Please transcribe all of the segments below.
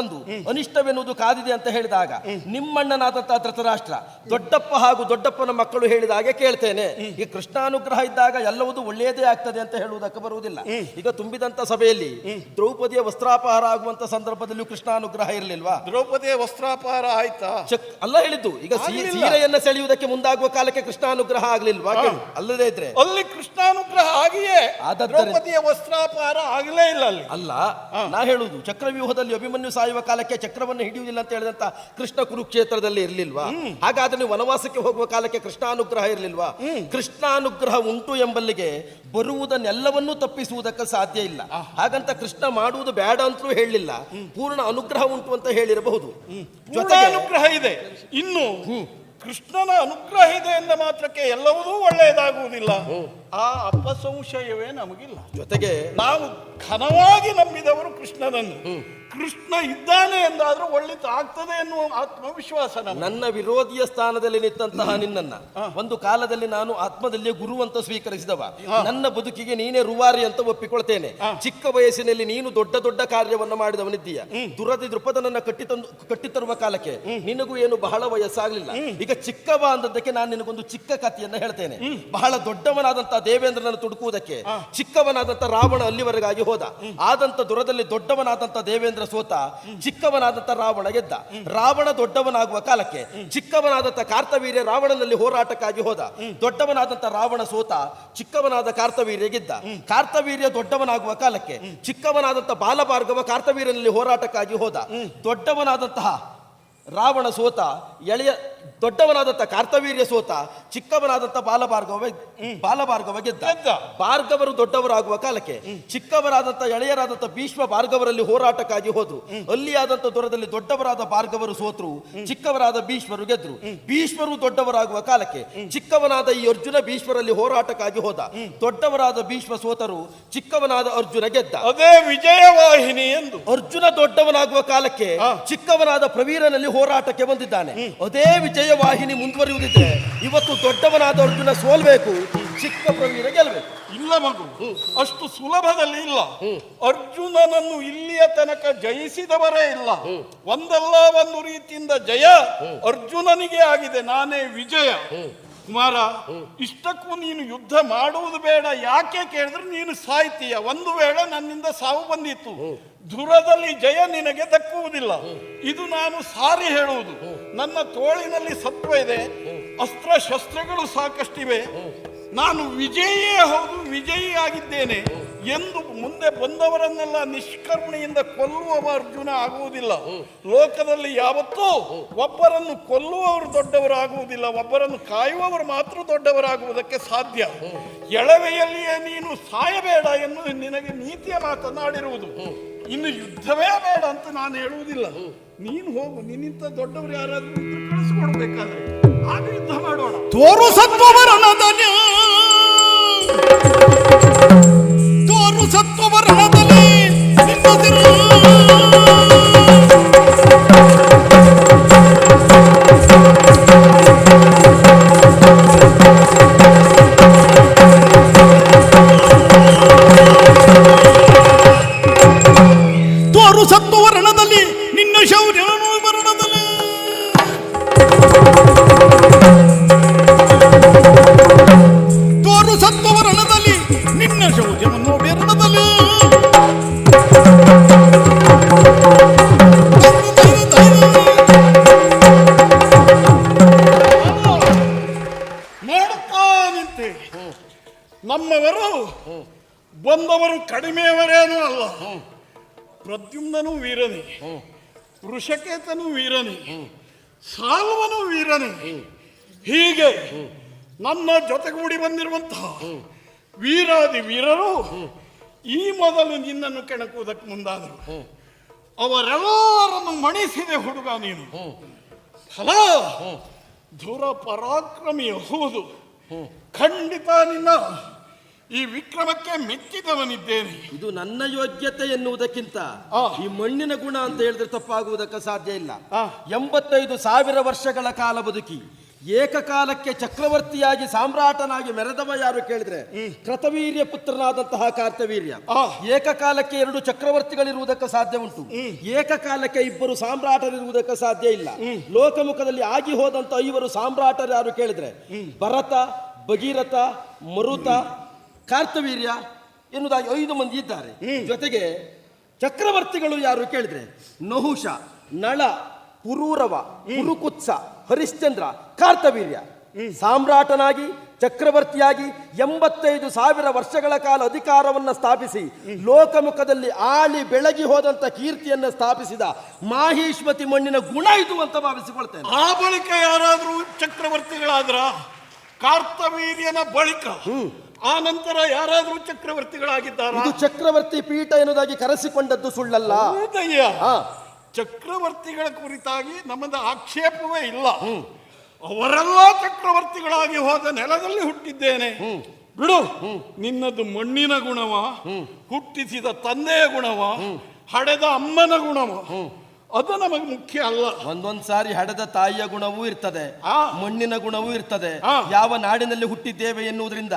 ಬಂದು ಅನಿಷ್ಟವೆನ್ನುವುದು ಕಾದಿದೆ ಅಂತ ಹೇಳಿದಾಗ ನಿಮ್ಮಣ್ಣನಾದಂತಹ ಧೃತರಾಷ್ಟ್ರ ದೊಡ್ಡಪ್ಪ ಹಾಗೂ ದೊಡ್ಡಪ್ಪನ ಮಕ್ಕಳು ಹೇಳಿದ ಹಾಗೆ ಕೇಳ್ತೇನೆ. ಈ ಕೃಷ್ಣಾನುಗ್ರಹ ಇದ್ದಾಗ ಎಲ್ಲವೂ ಒಳ್ಳೆಯದೇ ಆಗ್ತದೆ ಅಂತ ಹೇಳುವುದಕ್ಕೆ ಬರುವುದಿಲ್ಲ. ಈಗ ತುಂಬಿದಂತ ಸಭೆಯಲ್ಲಿ ದ್ರೌಪದಿಯ ವಸ್ತ್ರಾಪಹಾರ ಆಗುವಂತ ಸಂದರ್ಭದಲ್ಲಿಯೂ ಕೃಷ್ಣಾನುಗ್ರಹ ಇರಲಿಲ್ವಾ? ದ್ರೌಪದಿಯ ವಸ್ತ್ರಾಪಹಾರ ಆಯ್ತಾ? ಚಕ್ ಅಲ್ಲ ಹೇಳಿದ್ದು ಈಗ ಸೀರೆಯನ್ನ ಸೆಳೆಯುವುದಕ್ಕೆ ಮುಂದಾಗುವ ಕಾಲಕ್ಕೆ ಕೃಷ್ಣಾನುಗ್ರಹ ಆಗ್ಲಿಲ್ವಾ? ಅಲ್ಲದೆ ಇದ್ರೆ. ಅಲ್ಲಿ ಕೃಷ್ಣಾನುಗ್ರಹ ಆಗಿಯೇ ದ್ರೌಪದಿಯ ವಸ್ತ್ರಾಪಹಾರ ಆಗಲೇ ಇಲ್ಲ ಅಲ್ಲಿ. ಅಲ್ಲ ನಾ ಹೇಳುದು ಚಕ್ರವ್ಯೂಹದಲ್ಲಿ ಅಭಿಮನ್ಯು ಸಾಯುವ ಕಾಲಕ್ಕೆ ಚಕ್ರವನ್ನು ಹಿಡಿಯುವುದಿಲ್ಲ ಅಂತ ಹೇಳಿದಂತ ಕೃಷ್ಣ ಕುರುಕ್ಷೇತ್ರದಲ್ಲಿ ಇರಲಿಲ್ವಾ? ಹಾಗಾದ್ರೆ ನೀವು ವನವಾಸಕ್ಕೆ ಹೋಗುವ ಕಾಲಕ್ಕೆ ಕೃಷ್ಣಾನುಗ್ರಹ ಇರ್ಲಿಲ್ವಾ? ಕೃಷ್ಣಾನುಗ್ರಹ ಉಂಟು ಎಂಬಲ್ಲಿಗೆ ಬರುವುದನ್ನೆಲ್ಲವನ್ನೂ ತಪ್ಪಿಸುವುದಕ್ಕೆ ಸಾಧ್ಯ ಇಲ್ಲ. ಹಾಗಂತ ಕೃಷ್ಣ ಮಾಡುವುದು ಬೇಡ ಅಂತಲೂ ಹೇಳಲಿಲ್ಲ ಪೂರ್ಣ ಅನುಗ್ರಹ ಉಂಟು ಅಂತ ಹೇಳಿರಬಹುದು. ಜೊತೆ ಜೊತೆಗೆ ಅನುಗ್ರಹ ಇದೆ. ಇನ್ನು ಕೃಷ್ಣನ ಅನುಗ್ರಹ ಇದೆ ಎಂದ ಮಾತ್ರಕ್ಕೆ ಎಲ್ಲವೂ ಒಳ್ಳೆಯದಾಗುವುದಿಲ್ಲ. ಆ ಅಪಸಂಶಯವೇ ನಮಗಿಲ್ಲ. ಜೊತೆಗೆ ನಾವು ಘನವಾಗಿ ನಂಬಿದವರು ಕೃಷ್ಣನನ್ನು. ಕೃಷ್ಣ ಇದ್ದಾನೆ ಎಂದಾದ್ರೂ ಒಳ್ಳಿತು ಆಗ್ತದೆ ಎನ್ನುವ ಆತ್ಮವಿಶ್ವಾಸ ನಮಗೆ. ನನ್ನ ವಿರೋಧಿಯ ಸ್ಥಾನದಲ್ಲಿ ನಿಂತಹ ನಿನ್ನನ್ನ ಒಂದು ಕಾಲದಲ್ಲಿ ನಾನು ಆತ್ಮದಲ್ಲಿ ಗುರು ಅಂತ ಸ್ವೀಕರಿಸಿದವ. ನನ್ನ ಬದುಕಿಗೆ ನೀನೇ ರುವಾರಿ ಅಂತ ಒಪ್ಪಿಕೊಳ್ತೇನೆ. ಚಿಕ್ಕ ವಯಸ್ಸಿನಲ್ಲಿ ನೀನು ದೊಡ್ಡ ದೊಡ್ಡ ಕಾರ್ಯವನ್ನ ಮಾಡಿದವನಿದ್ದೀಯ. ದುರದಿ ದೃಪದನನ್ನ ಕಟ್ಟಿ ತರುವ ಕಾಲಕ್ಕೆ ನಿನಗೂ ಏನು ಬಹಳ ವಯಸ್ಸಾಗ್ಲಿಲ್ಲ. ಈಗ ಚಿಕ್ಕವ ಅಂದದ್ದಕ್ಕೆ ನಾನು ನಿನಗೊಂದು ಚಿಕ್ಕ ಕಥೆಯನ್ನ ಹೇಳ್ತೇನೆ. ಬಹಳ ದೊಡ್ಡವನಾದಂತಹ ದೇವೇಂದ್ರನನ್ನು ತುಡುಕುವುದಕ್ಕೆ ಚಿಕ್ಕವನಾದಂತಹ ರಾವಣ ಅಲ್ಲಿವರೆಗಾಗಿ ಹೋದ. ಆದಂತ ದುರದಲ್ಲಿ ದೊಡ್ಡವನಾದಂತ ದೇವೇಂದ್ರ ಸೋತ ಚಿಕ್ಕವನಾದಂತ ರಾವಣ ಗೆದ್ದ. ರಾವಣ ದೊಡ್ಡವನಾಗುವ ಕಾಲಕ್ಕೆ ಚಿಕ್ಕವನಾದಂತ ಕಾರ್ತವೀರ್ಯ ರಾವಣನಲ್ಲಿ ಹೋರಾಟಕ್ಕಾಗಿ ಹೋದ. ದೊಡ್ಡವನಾದಂತ ರಾವಣ ಸೋತ ಚಿಕ್ಕವನಾದ ಕಾರ್ತವೀರ್ಯ ಗೆದ್ದ. ಕಾರ್ತವೀರ್ಯ ದೊಡ್ಡವನಾಗುವ ಕಾಲಕ್ಕೆ ಚಿಕ್ಕವನಾದಂತ ಬಾಲಭಾರ್ಗವ ಕಾರ್ತವೀರ್ಯನಲ್ಲಿ ಹೋರಾಟಕ್ಕಾಗಿ ಹೋದ. ದೊಡ್ಡವನಾದಂತಹ ರಾವಣ ಸೋತ ಎಳೆಯ ದೊಡ್ಡವನಾದಂತ ಕಾರ್ತವೀರ್ಯ ಸೋತ ಚಿಕ್ಕವನಾದಂಥ ಬಾಲಭಾರ್ಗವ ಬಾಲಭಾರ್ಗವ ಗೆದ್ದ. ಭಾರ್ಗವರು ದೊಡ್ಡವರಾಗುವ ಕಾಲಕ್ಕೆ ಚಿಕ್ಕವರಾದಂಥ ಎಳೆಯರಾದಂಥ ಭೀಷ್ಮ ಭಾರ್ಗವರಲ್ಲಿ ಹೋರಾಟಕ್ಕಾಗಿ ಹೋದ್ರು. ಅಲ್ಲಿ ದೊರದಲ್ಲಿ ದೂರದಲ್ಲಿ ದೊಡ್ಡವರಾದ ಭಾರ್ಗವರು ಸೋತರು. ಚಿಕ್ಕವರಾದ ಭೀಷ್ಮರು ಗೆದ್ರು. ಭೀಷ್ಮರು ದೊಡ್ಡವರಾಗುವ ಕಾಲಕ್ಕೆ ಚಿಕ್ಕವನಾದ ಈ ಅರ್ಜುನ ಭೀಷ್ಮರಲ್ಲಿ ಹೋರಾಟಕ್ಕಾಗಿ ಹೋದ. ದೊಡ್ಡವರಾದ ಭೀಷ್ಮ ಸೋತರು ಚಿಕ್ಕವನಾದ ಅರ್ಜುನ ಗೆದ್ದ. ಅದೇ ವಿಜಯವಾಹಿನಿ ಎಂದು. ಅರ್ಜುನ ದೊಡ್ಡವನಾಗುವ ಕಾಲಕ್ಕೆ ಚಿಕ್ಕವನಾದ ಪ್ರವೀರನಲ್ಲಿ ಹೋರಾಟಕ್ಕೆ ಬಂದಿದ್ದಾನೆ. ಅದೇ ವಿಜಯವಾಹಿನಿ ಮುಂದುವರಿಯುವುದಿದೆ ಇವತ್ತು ದೊಡ್ಡವನಾದ ಅರ್ಜುನ ಸೋಲ್ಬೇಕು ಚಿಕ್ಕ ಪ್ರವೀಣ ಗೆಲ್ಲಬೇಕು ಇಲ್ಲ ಮಗು ಅಷ್ಟು ಸುಲಭದಲ್ಲಿ ಇಲ್ಲ. ಅರ್ಜುನನನ್ನು ಇಲ್ಲಿಯ ತನಕ ಜಯಿಸಿದವರೇ ಇಲ್ಲ. ಒಂದಲ್ಲ ಒಂದು ರೀತಿಯಿಂದ ಜಯ ಅರ್ಜುನನಿಗೆ ಆಗಿದೆ ನಾನೇ ವಿಜಯ. ಕುಮಾರ, ಇಷ್ಟಕ್ಕೂ ನೀನು ಯುದ್ಧ ಮಾಡುವುದು ಬೇಡ. ಯಾಕೆ ಕೇಳಿದ್ರೆ ನೀನು ಸಾಯ್ತೀಯ ಒಂದು ವೇಳೆ ನನ್ನಿಂದ ಸಾವು ಬಂದಿತ್ತು. ದುರದಲ್ಲಿ ಜಯ ನಿನಗೆ ದಕ್ಕುವುದಿಲ್ಲ. ಇದು ನಾನು ಸಾರಿ ಹೇಳುವುದು. ನನ್ನ ತೋಳಿನಲ್ಲಿ ಸತ್ವ ಇದೆ. ಅಸ್ತ್ರ ಶಸ್ತ್ರಗಳು ಸಾಕಷ್ಟಿವೆ. ನಾನು ವಿಜಯಿಯೇ ಹೌದು, ವಿಜಯಿಯಾಗಿದ್ದೇನೆ. ಎಂದು ಮುಂದೆ ಬಂದವರನ್ನೆಲ್ಲ ನಿಷ್ಕರ್ಮಣೆಯಿಂದ ಕೊಲ್ಲುವವ ಅರ್ಜುನ ಆಗುವುದಿಲ್ಲ. ಲೋಕದಲ್ಲಿ ಯಾವತ್ತೂ ಒಬ್ಬರನ್ನು ಕೊಲ್ಲುವವರು ದೊಡ್ಡವರಾಗುವುದಿಲ್ಲ. ಒಬ್ಬರನ್ನು ಕಾಯುವವರು ಮಾತ್ರ ದೊಡ್ಡವರಾಗುವುದಕ್ಕೆ ಸಾಧ್ಯ. ಎಳವೆಯಲ್ಲಿಯೇ ನೀನು ಸಾಯಬೇಡ ಎಂದು ನಿನಗೆ ನೀತಿಯ ಮಾತನಾಡಿರುವುದು ಇನ್ನು ಯುದ್ಧವೇ ಬೇಡ ಅಂತ ನಾನು ಹೇಳುವುದಿಲ್ಲ. ನೀನು ಹೋಗು. ನಿನ್ನಿಂತ ದೊಡ್ಡವರು ಯಾರಾದರೂ ಕಳಿಸ್ಕೊಡ್ಬೇಕಾದ್ರೆ. ಆಗ ಯುದ್ಧ ಮಾಡೋಣ. ತೋರು ತೋರು ನಿನ್ನ ಶೌರ್ಯವನ್ನು ಬೆರಣದಲ್ಲಿ ನಮ್ಮವರು ಬಂದವರು ಕಡಿಮೆಯವರೇನೂ ಅಲ್ಲ ಪ್ರದ್ಯುಮ್ನನು ವೀರನೇ ವೃಷಕೇತನು ವೀರನೇ. ಸಾಲ್ವನು ವೀರನೇ. ಹೀಗೆ ನನ್ನ ಜೊತೆಗೂಡಿ ಬಂದಿರುವಂತಹ ವೀರಾದಿ ವೀರರು ಈ ಮೊದಲು ನಿನ್ನನ್ನು ಕೆಣಕುವುದಕ್ಕೆ ಮುಂದಾದರು. ಅವರೆಲ್ಲರನ್ನು ಮಣಿಸಿದೆ ಹುಡುಗ ನೀನು. ಫಲ, ಧುರ ಪರಾಕ್ರಮಿಯ ಹೌದು. ಖಂಡಿತ ನಿನ್ನ ಈ ವಿಕ್ರಮಕ್ಕೆ ಮೆಚ್ಚಿದವನಿದ್ದೇನೆ. ಇದು ನನ್ನ ಯೋಗ್ಯತೆ ಎನ್ನುವುದಕ್ಕಿಂತ ಆ. ಈ ಮಣ್ಣಿನ ಗುಣ ಅಂತ ಹೇಳಿದ್ರೆ ತಪ್ಪಾಗುವುದಕ್ಕೆ ಸಾಧ್ಯ ಇಲ್ಲ. ಆ. ಎಂಬತ್ತೈದು ಸಾವಿರ ವರ್ಷಗಳ ಕಾಲ ಬದುಕಿ ಏಕಕಾಲಕ್ಕೆ ಚಕ್ರವರ್ತಿಯಾಗಿ ಸಾಮ್ರಾಟನಾಗಿ ಮೆರೆದವ ಯಾರು ಕೇಳಿದ್ರೆ ಕೃತವೀರ್ಯ ಪುತ್ರನಾದಂತಹ ಕಾರ್ತವೀರ್ಯ. ಆ. ಏಕಕಾಲಕ್ಕೆ ಎರಡು ಚಕ್ರವರ್ತಿಗಳಿರುವುದಕ್ಕೆ ಸಾಧ್ಯ ಉಂಟು. ಏಕಕಾಲಕ್ಕೆ ಇಬ್ಬರು ಸಾಮ್ರಾಟರಿರುವುದಕ್ಕೆ ಸಾಧ್ಯ ಇಲ್ಲ. ಲೋಕಮುಖದಲ್ಲಿ ಆಗಿ ಹೋದಂತ ಐವರು ಸಾಮ್ರಾಟರು ಯಾರು ಕೇಳಿದ್ರೆ ಭರತ ಭಗೀರಥ ಮರುತ ಕಾರ್ತವೀರ್ಯ ಎನ್ನುವುದಾಗಿ ಐದು ಮಂದಿ ಇದ್ದಾರೆ. ಜೊತೆಗೆ ಚಕ್ರವರ್ತಿಗಳು ಯಾರು ಕೇಳಿದ್ರೆ ನಹುಷ ನಳ ಪುರೂರವ ಪುರುಕುತ್ಸ ಹರಿಶ್ಚಂದ್ರ ಕಾರ್ತವೀರ್ಯ. ಸಾಮ್ರಾಟನಾಗಿ ಚಕ್ರವರ್ತಿಯಾಗಿ ಎಂಬತ್ತೈದು ಸಾವಿರ ವರ್ಷಗಳ ಕಾಲ ಅಧಿಕಾರವನ್ನು ಸ್ಥಾಪಿಸಿ ಲೋಕಮುಖದಲ್ಲಿ ಆಳಿ ಬೆಳಗಿ ಹೋದಂತ ಕೀರ್ತಿಯನ್ನು ಸ್ಥಾಪಿಸಿದ ಮಾಹೇಶ್ವತಿ ಮಣ್ಣಿನ ಗುಣ ಇದು ಅಂತ ಭಾವಿಸಿಕೊಳ್ತೇನೆ. ಆ ಬಳಿಕ ಯಾರಾದರೂ ಚಕ್ರವರ್ತಿಗಳಾದ್ರ ಕಾರ್ತವೀರ್ಯನ ಬಳಿಕ ಆ ನಂತರ ಯಾರಾದರೂ ಚಕ್ರವರ್ತಿಗಳಾಗಿದ್ದಾರೆ? ಇದು ಚಕ್ರವರ್ತಿ ಪೀಠ ಎನ್ನುವುದಾಗಿ ಕರೆಸಿಕೊಂಡದ್ದು ಸುಳ್ಳಲ್ಲ. ಹೌದಯ್ಯ. ಹಾ. ಚಕ್ರವರ್ತಿಗಳ ಕುರಿತಾಗಿ ನಮ್ಮದು ಆಕ್ಷೇಪವೇ ಇಲ್ಲ. ಅವರೆಲ್ಲ ಚಕ್ರವರ್ತಿಗಳಾಗಿ ಹೋದ ನೆಲದಲ್ಲಿ ಹುಟ್ಟಿದ್ದೇನೆ. ಬಿಡು. ನಿನ್ನದು ಮಣ್ಣಿನ ಗುಣವ ಹುಟ್ಟಿಸಿದ ತಂದೆಯ ಗುಣವ ಹಡೆದ ಅಮ್ಮನ ಗುಣವ ಅದು ನಮಗೆ ಮುಖ್ಯ ಅಲ್ಲ. ಒಂದೊಂದ್ ಸಾರಿ ಹಡದ ತಾಯಿಯ ಗುಣವೂ ಇರ್ತದೆ ಆ. ಮಣ್ಣಿನ ಗುಣವೂ ಇರ್ತದೆ. ಆ. ಯಾವ ನಾಡಿನಲ್ಲಿ ಹುಟ್ಟಿದ್ದೇವೆ ಎನ್ನುವುದರಿಂದ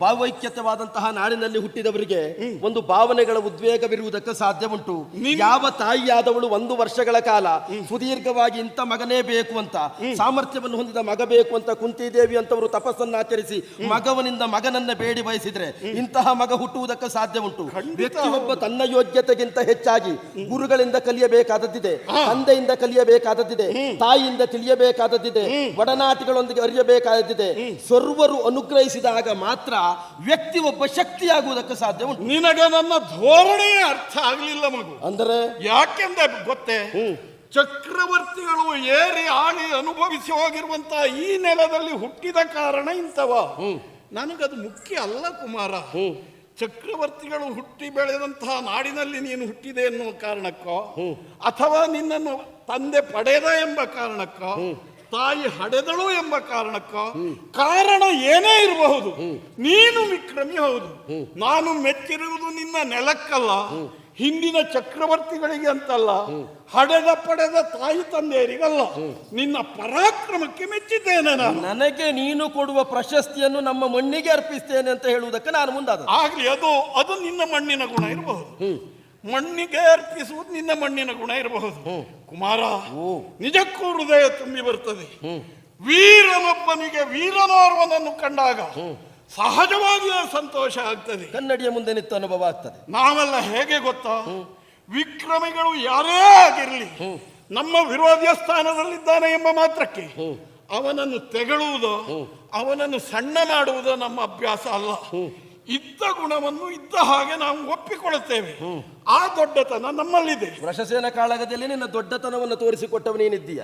ಭಾವೈಕ್ಯತವಾದಂತಹ ನಾಡಿನಲ್ಲಿ ಹುಟ್ಟಿದವರಿಗೆ ಒಂದು ಭಾವನೆಗಳ ಉದ್ವೇಗವಿರುವುದಕ್ಕೆ ಸಾಧ್ಯ ಉಂಟು ನಿನ್- ಯಾವ ತಾಯಿಯಾದವಳು ಒಂದು ವರ್ಷಗಳ ಕಾಲ ಸುದೀರ್ಘವಾಗಿ ಇಂಥ ಮಗನೇ ಬೇಕು ಅಂತ ಸಾಮರ್ಥ್ಯವನ್ನು ಹೊಂದಿದ ಮಗ ಬೇಕು ಅಂತ ಕುಂತಿದೇವಿ ಅಂತವರು ತಪಸ್ಸನ್ನು ಆಚರಿಸಿ ಮಗವನಿಂದ ಮಗನನ್ನ ಬೇಡಿ ಬಯಸಿದ್ರೆ ಇಂತಹ ಮಗ ಹುಟ್ಟುವುದಕ್ಕೆ ಸಾಧ್ಯ ಉಂಟು ವ್ಯಕ್ತಿಯೊಬ್ಬ ತನ್ನ ಯೋಗ್ಯತೆಗಿಂತ ಹೆಚ್ಚಾಗಿ ಗುರುಗಳಿಂದ ಕಲಿಯಬೇಕಾದದ್ದಿದೆ. ತಂದೆಯಿಂದ ಕಲಿಯಬೇಕಾದದ್ದಿದೆ ತಾಯಿಯಿಂದ ತಿಳಿಯಬೇಕಾದದ್ದಿದೆ ಒಡನಾಟಿಗಳೊಂದಿಗೆ ಅರಿಯಬೇಕಾದದ್ದಿದೆ. ಸರ್ವರು ಅನುಗ್ರಹಿಸಿದಾಗ ಮಾತ್ರ ವ್ಯಕ್ತಿ ಒಬ್ಬ ಶಕ್ತಿಯಾಗುವುದಕ್ಕೆ ಸಾಧ್ಯ ಉಂಟು. ನಿನಗೆ ನನ್ನ ಧೋರಣೆ ಅರ್ಥ ಆಗಲಿಲ್ಲ ಮಗು. ಅಂದರೆ? ಯಾಕೆಂದ್ರೆ ಗೊತ್ತೇ? ಚಕ್ರವರ್ತಿಗಳು ಏರಿ ಆಳಿ ಅನುಭವಿಸಿ ಹೋಗಿರುವಂತಹ ಈ ನೆಲದಲ್ಲಿ ಹುಟ್ಟಿದ ಕಾರಣ ಇಂಥವ. ನನಗದು ಮುಖ್ಯ ಅಲ್ಲ ಕುಮಾರ. ಚಕ್ರವರ್ತಿಗಳು ಹುಟ್ಟಿ ಬೆಳೆದಂತಹ ನಾಡಿನಲ್ಲಿ ನೀನು ಹುಟ್ಟಿದೆ ಎನ್ನುವ ಕಾರಣಕ್ಕೋ ಅಥವಾ ನಿನ್ನನ್ನು ತಂದೆ ಪಡೆದ ಎಂಬ ಕಾರಣಕ್ಕೋ ತಾಯಿ ಹಡೆದಳು ಎಂಬ ಕಾರಣಕ್ಕೋ ಕಾರಣ ಏನೇ ಇರಬಹುದು ನೀನು ವಿಕ್ರಮಿ ಹೌದು. ನಾನು ಮೆಚ್ಚಿರುವುದು ನಿನ್ನ ನೆಲಕ್ಕಲ್ಲ. ಹಿಂದಿನ ಚಕ್ರವರ್ತಿಗಳಿಗೆ ಅಂತಲ್ಲ ಹಡೆದ ಪಡೆದ ತಾಯಿ ತಂದೆಯರಿಗಲ್ಲ. ನಿನ್ನ ಪರಾಕ್ರಮಕ್ಕೆ ಮೆಚ್ಚಿದ್ದೇನೆ ನಾನು. ನನಗೆ ನೀನು ಕೊಡುವ ಪ್ರಶಸ್ತಿಯನ್ನು ನಮ್ಮ ಮಣ್ಣಿಗೆ ಅರ್ಪಿಸ್ತೇನೆ ಅಂತ ಹೇಳುವುದಕ್ಕೆ ನಾನು ಮುಂದಾದ ಆಗ್ಲಿ ಅದು ಅದು ನಿನ್ನ ಮಣ್ಣಿನ ಗುಣ ಇರಬಹುದು. ಮಣ್ಣಿಗೆ ಅರ್ಪಿಸುವುದು ನಿನ್ನ ಮಣ್ಣಿನ ಗುಣ ಇರಬಹುದು. ಕುಮಾರ ನಿಜಕ್ಕೂ ಹೃದಯ ತುಂಬಿ ಬರ್ತದೆ ವೀರನೊಬ್ಬನಿಗೆ ವೀರನೋರ್ವನನ್ನು ಕಂಡಾಗ ಸಹಜವಾಗಿಯೇ ಸಂತೋಷ ಆಗ್ತದೆ. ಕನ್ನಡಿಯ ಮುಂದೆ ನಿಂತು ಅನುಭವ ಆಗ್ತದೆ. ನಾವೆಲ್ಲ ಹೇಗೆ ಗೊತ್ತಾ? ವಿಕ್ರಮಿಗಳು ಯಾರೇ ಆಗಿರಲಿ ನಮ್ಮ ವಿರೋಧಿಯ ಸ್ಥಾನದಲ್ಲಿದ್ದಾನೆ ಎಂಬ ಮಾತ್ರಕ್ಕೆ ಅವನನ್ನು ತೆಗಳುವುದು ಅವನನ್ನು ಸಣ್ಣ ಮಾಡುವುದು ನಮ್ಮ ಅಭ್ಯಾಸ ಅಲ್ಲ. ಇದ್ದ ಗುಣವನ್ನು ಇದ್ದ ಹಾಗೆ ನಾವು ಒಪ್ಪಿಕೊಳ್ಳುತ್ತೇವೆ. ಆ ದೊಡ್ಡತನ ನಮ್ಮಲ್ಲಿದೆ. ವೃಷಸೇನ ಕಾಳಗದಲ್ಲಿ ನಿನ್ನ ದೊಡ್ಡತನವನ್ನು ತೋರಿಸಿಕೊಟ್ಟವ ನೀನಿದ್ದೀಯ